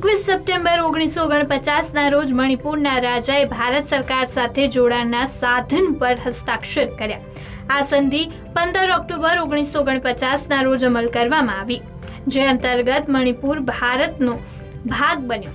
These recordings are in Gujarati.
એકવીસ સપ્ટેમ્બર ઓગણીસો ઓગણપચાસના રોજ મણિપુરના રાજાએ ભારત સરકાર સાથે જોડાણના સાધન પર હસ્તાક્ષર કર્યા. આ સંધિ પંદર ઓક્ટોબર ઓગણીસો ઓગણપચાસના રોજ અમલ કરવામાં આવી. જે અંતર્ગત મણિપુર ભારતનો ભાગ બન્યો.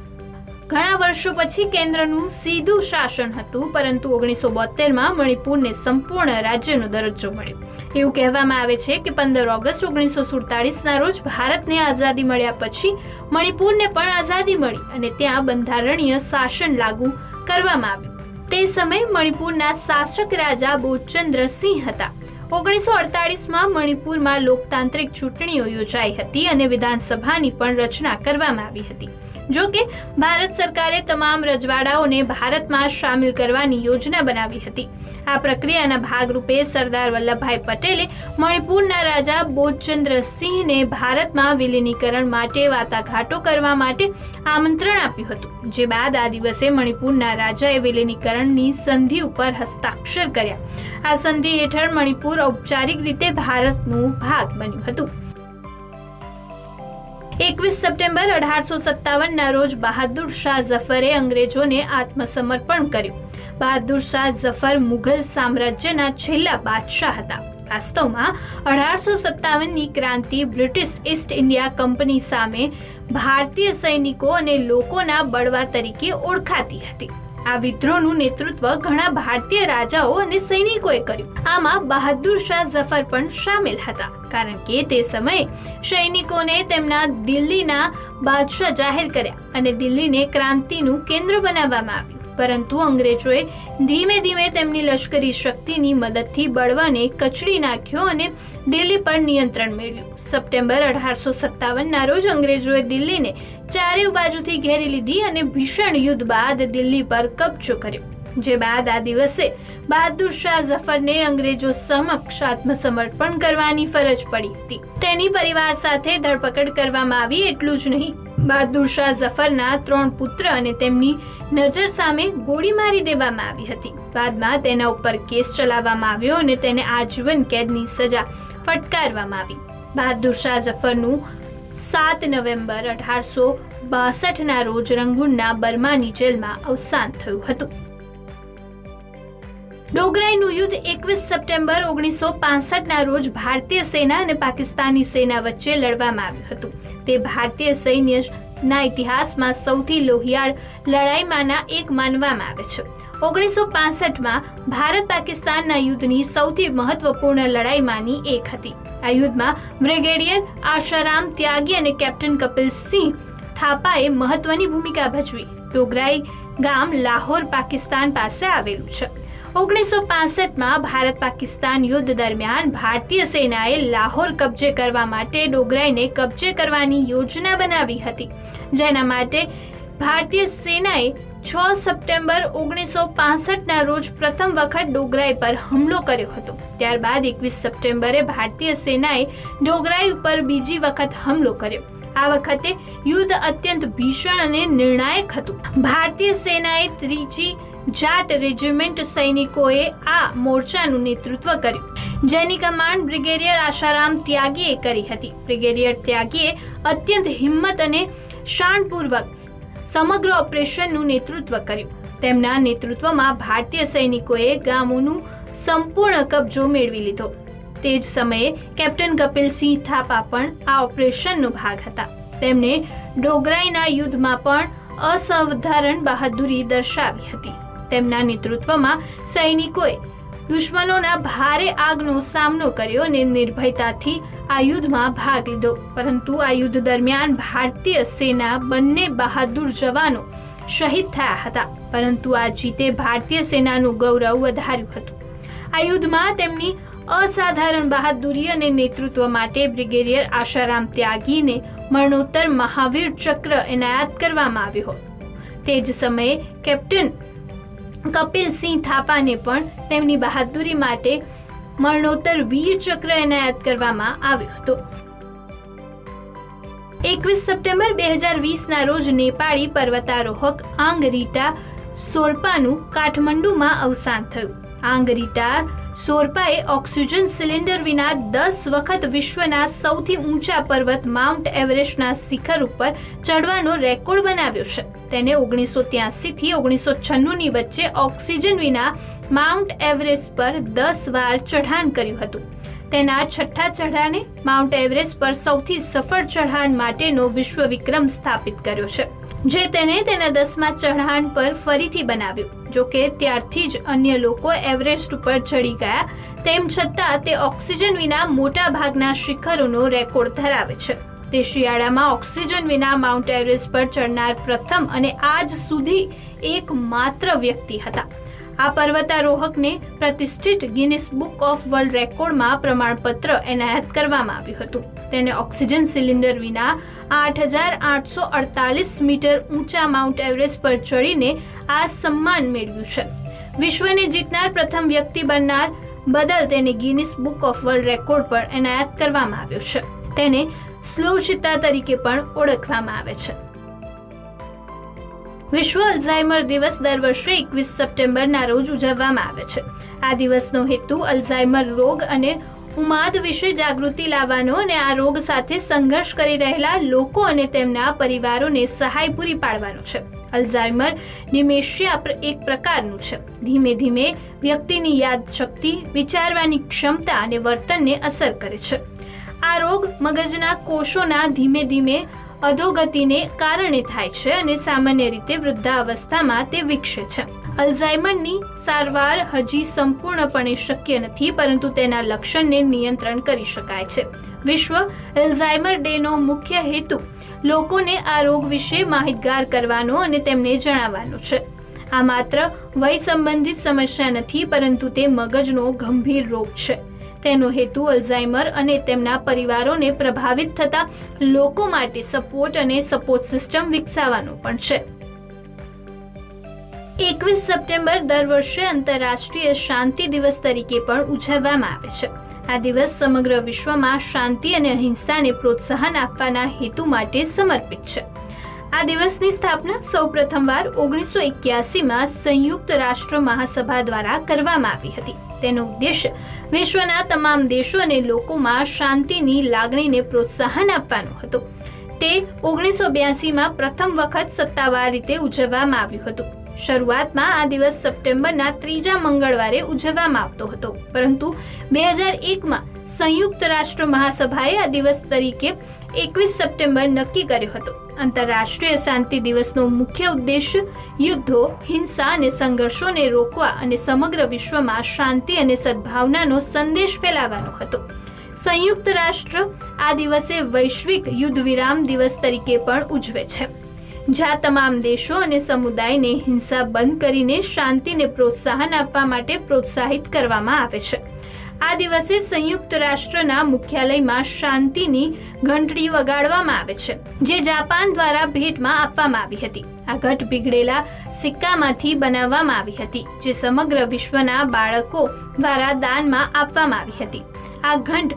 ઘણા વર્ષો પછી કેન્દ્રનું સીધું શાસન હતું, પરંતુ ઓગણીસો બોતેરમાં મણિપુરને સંપૂર્ણ રાજ્યનો દરજ્જો મળ્યો. એવું કહેવામાં આવે છે કે પંદર ઓગસ્ટ ઓગણીસો સુડતાળીસના રોજ ભારતને આઝાદી મળ્યા પછી મણિપુરને પણ આઝાદી મળી અને ત્યાં બંધારણીય શાસન લાગુ કરવામાં આવ્યું. તે સમયે મણિપુરના શાસક રાજા બોચંદ્ર સિંહ હતા. ઓગણીસો અડતાલીસમાં મણિપુરમાં લોકતાંત્રિક ચૂંટણીઓ યોજાઈ હતી અને વિધાનસભાની પણ રચના કરવામાં આવી હતી. જો કે ભારત સરકારે તમામ રજવાડાઓને ભારતમાં સામેલ કરવાની યોજના બનાવી હતી. આ પ્રક્રિયાના ભાગરૂપે સરદાર વલ્લભભાઈ પટેલે મણિપુરના રાજા બોધચંદ્ર સિંહને ભારતમાં વિલીનીકરણ માટે વાટાઘાટો કરવા માટે આમંત્રણ આપ્યું હતું, જે બાદ આ દિવસે મણિપુરના રાજાએ વિલીનીકરણની સંધિ ઉપર હસ્તાક્ષર કર્યા. આ સંધિ હેઠળ મણિપુર ઔપચારિક રીતે ભારતનું ભાગ બન્યું હતું. એકવીસ સપ્ટેમ્બર અઢારસો સત્તાવનના રોજ બહાદુર શાહ ઝફરે અંગ્રેજોને આત્મસમર્પણ કર્યું. બહાદુર શાહ ઝફર મુઘલ સામ્રાજ્યના છેલ્લા બાદશાહ હતા. વાસ્તવમાં, અઢારસો સત્તાવનની ક્રાંતિ બ્રિટિશ ઈસ્ટ ઇન્ડિયા કંપની સામે ભારતીય સૈનિકો અને લોકોના બળવા તરીકે ઓળખાતી હતી. આ વિદ્રોહનું નેતૃત્વ ઘણા ભારતીય રાજાઓ અને સૈનિકોએ કર્યું. આમાં બહાદુર શાહ ઝફર પણ સામેલ હતા. કારણ કે તે સમયે સૈનિકોને તેમના દિલ્હીના બાદશાહ જાહેર કર્યા અને દિલ્હીને ક્રાંતિનું કેન્દ્ર બનાવવામાં આવ્યું. પરંતુ અંગ્રેજોએ ધીમે ધીમે તેમની લશ્કરી શક્તિની મદદથી બળવાને કચડી નાખ્યો અને દિલ્હી પર નિયંત્રણ મેળવ્યું. સપ્ટેમ્બર અઢારસો સત્તાવનના રોજ અંગ્રેજોએ દિલ્હીને ચારે બાજુથી ઘેરી લીધી અને ભીષણ યુદ્ધ બાદ દિલ્હી પર કબજો કર્યો, જે બાદ આ દિવસે બહાદુર શાહ ઝફરને અંગ્રેજો સમક્ષ આત્મસમર્પણ કરવાની ફરજ પડી હતી. તેની પરિવાર સાથે ધરપકડ કરવામાં આવી એટલું જ નહીં બહાદુર શાહ ઝફરના ત્રણ પુત્ર અને તેમની નજર સામે ગોળી મારી દેવામાં આવી હતી. બાદમાં તેના ઉપર કેસ ચલાવવામાં આવ્યો અને તેને આજીવન કેદની સજા ફટકારવામાં આવી. બહાદુર શાહ ઝફરનું સાત નવેમ્બર અઢારસો બાસઠના રોજ રંગૂનના બર્માની જેલમાં અવસાન થયું હતું. ડોગરાઈનું યુદ્ધ એકવીસ સપ્ટેમ્બર ઓગણીસો પાસઠના રોજ ભારતીય સેના અને પાકિસ્તાની સેના વચ્ચે લડવામાં આવ્યું હતું. તે ભારતીય સૈન્યના ઇતિહાસમાં સૌથી લોહિયાળ લડાઈમાંના એક માનવામાં આવે છે. ઓગણીસો પાસઠમાં ભારત પાકિસ્તાનના યુદ્ધની સૌથી મહત્વપૂર્ણ લડાઈમાંની એક હતી. આ યુદ્ધમાં બ્રિગેડિયર આશારામ ત્યાગી અને કેપ્ટન કપિલ સિંહ થાપાએ મહત્વની ભૂમિકા ભજવી. ડોગરાઈ ગામ લાહોર, પાકિસ્તાન પાસે આવેલું છે. ઓગણીસો પાસઠમાં ભારત પાકિસ્તાન યુદ્ધ દરમિયાન ભારતીય સેનાએ લાહોર કબજે કરવા માટે ડોગરાઈને કબજે કરવાની યોજના બનાવી હતી, જેના માટે ભારતીય સેનાએ છ સપ્ટેમ્બર ઓગણીસો પાસઠના રોજ પ્રથમ વખત ડોગરાઈ પર હુમલો કર્યો હતો. ત્યારબાદ એકવીસ સપ્ટેમ્બરે ભારતીય સેનાએ ડોગરાઈ ઉપર બીજી વખત હુમલો કર્યો. આ વખતે યુદ્ધ અત્યંત ભીષણ અને નિર્ણાયક હતું. ભારતીય સેનાએ ત્રીજી જાટ રેજિમેન્ટ સૈનિકોએ આ મોરચાનું નેતૃત્વ કર્યું. જેની કમાન્ડ બ્રિગેડિયર આશારામ ત્યાગીએ કરી હતી. બ્રિગેડિયર ત્યાગીએ અત્યંત હિંમત અને શાનપૂર્વક સમગ્ર ઓપરેશનનું નેતૃત્વ કર્યું. તેમના નેતૃત્વમાં ભારતીય સૈનિકોએ ગામોનું સંપૂર્ણ કબજો મેળવી લીધો. તે જ સમયે કેપ્ટન કપિલ સિંહ થાપા પણ આ ઓપરેશનનો ભાગ હતા. તેમણે ડોગરાઈના યુદ્ધમાં પણ અસાધારણ બહાદુરી દર્શાવી હતી. તેમના નેતૃત્વમાં સૈનિકોએ દુશ્મનોના ભારે આગનો સામનો કર્યો અને નિર્ભયતાથી આ યુદ્ધમાં ભાગ લીધો. પરંતુ આ યુદ્ધ દરમિયાન ભારતીય સેના બંને બહાદુર જવાનો શહીદ થયા હતા. પરંતુ આ જીતે ભારતીય સેનાનું ગૌરવ વધાર્યું હતું. આ યુદ્ધમાં તેમની અસાધારણ બહાદુરી અને નેતૃત્વ માટે બ્રિગેડિયર આશારામ ત્યાગીને મરણોત્તર મહાવીર ચક્ર એનાયત કરવામાં આવ્યો. તે જ સમયે કેપ્ટન કપિલ સિંહ થાપાને પણ તેમની બહાદુરી માટે મરણોત્તર વીર ચક્ર એનાયત કરવામાં આવ્યો હતો. એકવીસ સપ્ટેમ્બર બે હજાર વીસના રોજ નેપાળી પર્વતારોહક આંગરીટા સોરપાનું કાઠમંડુમાં અવસાન થયું. આંગરીટા સોરપાએ ઓક્સિજન સિલિન્ડર વિના દસ વખત વિશ્વના સૌથી ઊંચા પર્વત માઉન્ટ એવરેસ્ટના શિખર ઉપર ચડવાનો રેકોર્ડ બનાવ્યો છે. તેને ઓગણીસો ત્યાસીથી ઓગણીસો છન્નુંની વચ્ચે ઓક્સિજન વિના માઉન્ટ એવરેસ્ટ પર દસ વાર ચઢાણ કર્યું હતું. તેના છઠ્ઠા ચઢાણે માઉન્ટ એવરેસ્ટ પર સૌથી સફળ ચઢાણ માટેનો વિશ્વ વિક્રમ સ્થાપિત કર્યો છે, જે તેને તેના દસમા ચઢાણ પર ફરીથી બનાવ્યું. જો કે ત્યારથી જ અન્ય લોકો એવરેસ્ટ ઉપર ચડી ગયા, તેમ છતાં તે ઓક્સિજન વિના મોટા ભાગના શિખરોનો રેકોર્ડ ધરાવે છે. તે શિયાળામાં ઓક્સિજન વિના માઉન્ટ એવરેસ્ટ પર ચડનાર પ્રથમ અને આજ સુધી એકમાત્ર વ્યક્તિ હતા. આ પર્વતારોહકને પ્રતિષ્ઠિત ગિનિસ બુક ઓફ વર્લ્ડ રેકોર્ડમાં પ્રમાણપત્ર એનાયત કરવામાં આવ્યું હતું. તેને ઓક્સિજન સિલિન્ડર વિના આઠ હજાર આઠસો અડતાલીસ મીટર ઊંચા માઉન્ટ એવરેસ્ટ પર ચડીને આ સન્માન મેળવ્યું છે. વિશ્વને જીતનાર પ્રથમ વ્યક્તિ બનનાર બદલ તેને Guinness book of world record પર એનાયત કરવામાં આવ્યો છે. તેને સ્લો ચિત્તા તરીકે પણ ઓળખવામાં આવે છે. વિશ્વ અલ્ઝાઇમર દિવસ દર વર્ષે એકવીસ સપ્ટેમ્બરના રોજ ઉજવવામાં આવે છે. આ દિવસનો હેતુ અલ્ઝાઇમર રોગ અને ઉમાદ વિશે જાગૃતિ લાવવાનો અને આ રોગ સાથે સંઘર્ષ કરી રહેલા લોકો અને તેમના પરિવારોને સહાય પૂરી પાડવાનો છે. અલ્ઝાઇમર નિમેશિયા એક પ્રકારનું છે. ધીમે ધીમે વ્યક્તિની યાદશક્તિ, વિચારવાની ક્ષમતા અને વર્તનને અસર કરે છે. આ રોગ મગજના કોષોના ધીમે ધીમે અધોગતિને કારણે થાય છે અને સામાન્ય રીતે વૃદ્ધાવસ્થામાં તે વિકસે છે. અલ્ઝાઇમરની સારવાર હજી સંપૂર્ણપણે શક્ય નથી, પરંતુ તેના લક્ષણને નિયંત્રણ કરી શકાય છે. વિશ્વ એલ્ઝાઇમર ડેનો મુખ્ય હેતુ લોકોને આ રોગ વિશે માહિતગાર કરવાનો અને તેમને જણાવવાનો છે. આ માત્ર વય સંબંધિત સમસ્યા નથી, પરંતુ તે મગજનો ગંભીર રોગ છે. તેનો હેતુ અલ્ઝાઇમર અને તેમના પરિવારોને પ્રભાવિત થતા લોકો માટે સપોર્ટ અને સપોર્ટ સિસ્ટમ વિકસાવવાનો પણ છે. એકવીસ સપ્ટેમ્બર દર વર્ષે આંતરરાષ્ટ્રીય શાંતિ દિવસ તરીકે પણ ઉજવવામાં આવે છે. આ દિવસ સમગ્ર વિશ્વમાં શાંતિ અને અહિંસાને પ્રોત્સાહન આપવાના હેતુ માટે સમર્પિત છે. આ દિવસની સ્થાપના સૌ પ્રથમવાર ઓગણીસો એક્યાસીમાં સંયુક્ત રાષ્ટ્ર મહાસભા દ્વારા કરવામાં આવી હતી. તેનો ઉદ્દેશ વિશ્વના તમામ દેશો અને લોકોમાં શાંતિની લાગણીને પ્રોત્સાહન આપવાનો હતો. તે ઓગણીસો બ્યાસીમાં પ્રથમ વખત સત્તાવાર રીતે ઉજવવામાં આવ્યું હતું. શરૂઆતમાં આ દિવસ સપ્ટેમ્બરના ત્રીજા મંગળવારે ઉજવવામાં આવતો હતો. પરંતુ બે હજાર એકમાં સંયુક્ત રાષ્ટ્ર મહાસભાએ આ દિવસ તરીકે એકવીસ સપ્ટેમ્બર નક્કી કર્યો હતો. આંતરરાષ્ટ્રીય શાંતિ દિવસનો મુખ્ય ઉદ્દેશ યુદ્ધો, હિંસા અને સંઘર્ષોને રોકવા અને સમગ્ર વિશ્વમાં શાંતિ અને સદ્ભાવનાનો સંદેશ ફેલાવવાનો હતો. સંયુક્ત રાષ્ટ્ર આ દિવસે વૈશ્વિક યુદ્ધ વિરામ દિવસ તરીકે પણ ઉજવે છે. જ્યાં તમામ દેશો અને સમુદાયને હિંસા બંધ કરીને શાંતિને પ્રોત્સાહન આપવા માટે પ્રોત્સાહિત કરવામાં આવે છે. આ દિવસે સંયુક્ત રાષ્ટ્રના મુખ્યાલયમાં શાંતિની ઘંટડી વગાડવામાં આવે છે, જે જાપાન દ્વારા ભેટમાં આપવામાં આવી હતી. આ ઘટ પીગળેલા સિક્કામાંથી બનાવવામાં આવી હતી, જે સમગ્ર વિશ્વના બાળકો દ્વારા દાનમાં આપવામાં આવી હતી. આ ઘંટ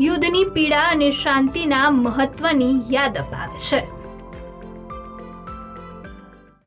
યુદ્ધની પીડા અને શાંતિના મહત્વની યાદ અપાવે છે.